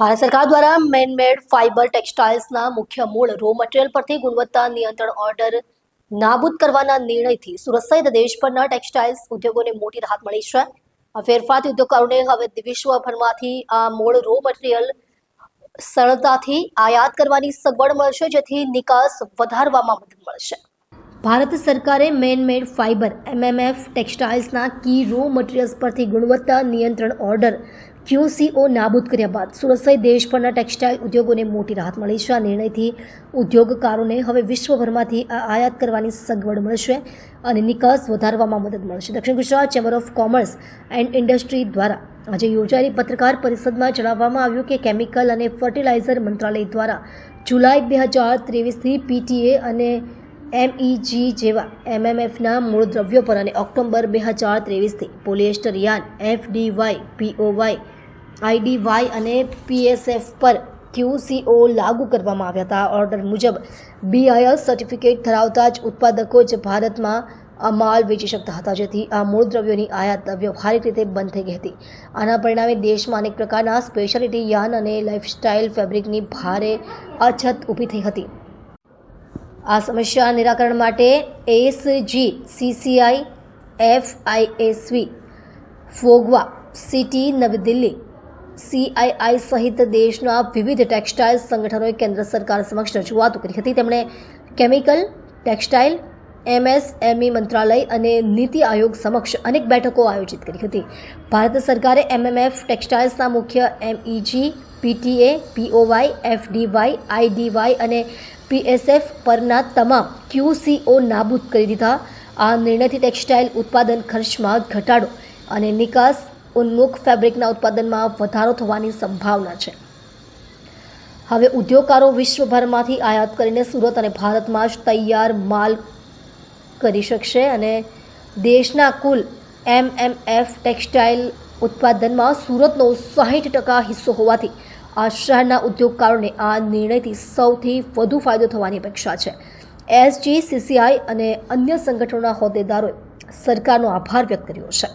ભારત સરકાર દ્વારા man-made fibre ટેક્સટાઇલ્સના મુખ્ય મૂળ રો મટીરિયલ પરથી ગુણવત્તા નિયંત્રણ ઓર્ડર નાબૂદ કરવાના નિર્ણયથી સુરત સહિત દેશભરના ટેક્સટાઇલ્સ ઉદ્યોગોને મોટી રાહત મળી છે. આ ફેરફારથી ઉદ્યોગકારોને હવે વિશ્વભરમાંથી આ મૂળ રો મટીરિયલ સરળતાથી આયાત કરવાની સગવડ મળશે, જેથી નિકાસ વધારવામાં મદદ મળશે. ભારત સરકારે મેનમેડ ફાઇબર એમએમએફ ટેક્સટાઇલ્સના કી રો મટીરિયલ્સ પરથી ગુણવત્તા નિયંત્રણ ઓર્ડર ક્યુસીઓ નાબૂદ કર્યા બાદ સુરત સહિત દેશભરના ટેક્સટાઇલ ઉદ્યોગોને મોટી રાહત મળી છે. આ નિર્ણયથી ઉદ્યોગકારોને હવે વિશ્વભરમાંથી આ આયાત કરવાની સગવડ મળશે અને નિકાસ વધારવામાં મદદ મળશે. દક્ષિણ Gujarat chamber of commerce and industry દ્વારા આજે યોજાયેલી પત્રકાર પરિષદમાં જણાવવામાં આવ્યું કે કેમિકલ અને ફર્ટિલાઇઝર મંત્રાલય દ્વારા જુલાઈ બે હજાર ત્રેવીસથી પીટીએ અને એમઈજી જેવા એમએમએફના મૂળ દ્રવ્યો પર અને ઓક્ટોબર બે હજાર ત્રેવીસથી પોલિએસ્ટર યાન એફડીવાય પીઓવાય આઈડીવાય અને પીએસએફ પર ક્યુસીઓ લાગુ કરવામાં આવ્યા હતા. ઓર્ડર મુજબ બીઆઈએસ સર્ટિફિકેટ ધરાવતા જ ઉત્પાદકો જ ભારતમાં આ માલ વેચી શકતા હતા. જેથી આ મૂળ દ્રવ્યોની આયાત વ્યવહારિક રીતે બંધ થઈ ગઈ હતી. આના પરિણામે દેશમાં અનેક પ્રકારના સ્પેશિયાલિટી યાન અને લાઇફસ્ટાઇલ ફેબ્રિકની ભારે અછત ઊભી થઈ હતી. આ સમસ્યા નિરાકરણ માટે એસજી સીસીઆઈ એફઆઈએસવી ફોગવા સિટી, નવી દિલ્હી સીઆઈઆઈ સહિત દેશના વિવિધ ટેક્સટાઇલ સંગઠનોએ કેન્દ્ર સરકાર સમક્ષ રજૂઆતો કરી હતી. તેમણે કેમિકલ, ટેક્સટાઇલ એમએસએમઈ મંત્રાલય અને નીતિ આયોગ સમક્ષ અનેક બેઠકો આયોજિત કરી હતી. ભારત સરકારે એમએમએફ ટેક્સટાઇલ્સના મુખ્ય એમઈજી પીટીએ પીઓવાય એફડીવાય આઈડીવાય અને પીએસએફ પરના તમામ ક્યુસીઓ નાબૂદ કરી દીધા. આ નિર્ણયથી ટેક્સટાઇલ ઉત્પાદન ખર્ચમાં ઘટાડો અને નિકાસ ઉન્મુખ ફેબ્રિકના ઉત્પાદનમાં વધારો થવાની સંભાવના છે. હવે ઉદ્યોગકારો વિશ્વભરમાંથી આયાત કરીને સુરત અને ભારતમાં જ તૈયાર માલ કરી શકશે અને દેશના કુલ એમએમએફ ટેક્સટાઇલ ઉત્પાદનમાં સુરતનો સાહીઠ ટકા હિસ્સો હોવાથી આ શહેરના ઉદ્યોગકારોને આ નિર્ણયથી સૌથી વધુ ફાયદો થવાની અપેક્ષા છે. એસજી, સીસીઆઈ અને અન્ય સંગઠનોના હોદ્દેદારોએ સરકારનો આભાર વ્યક્ત કર્યો છે.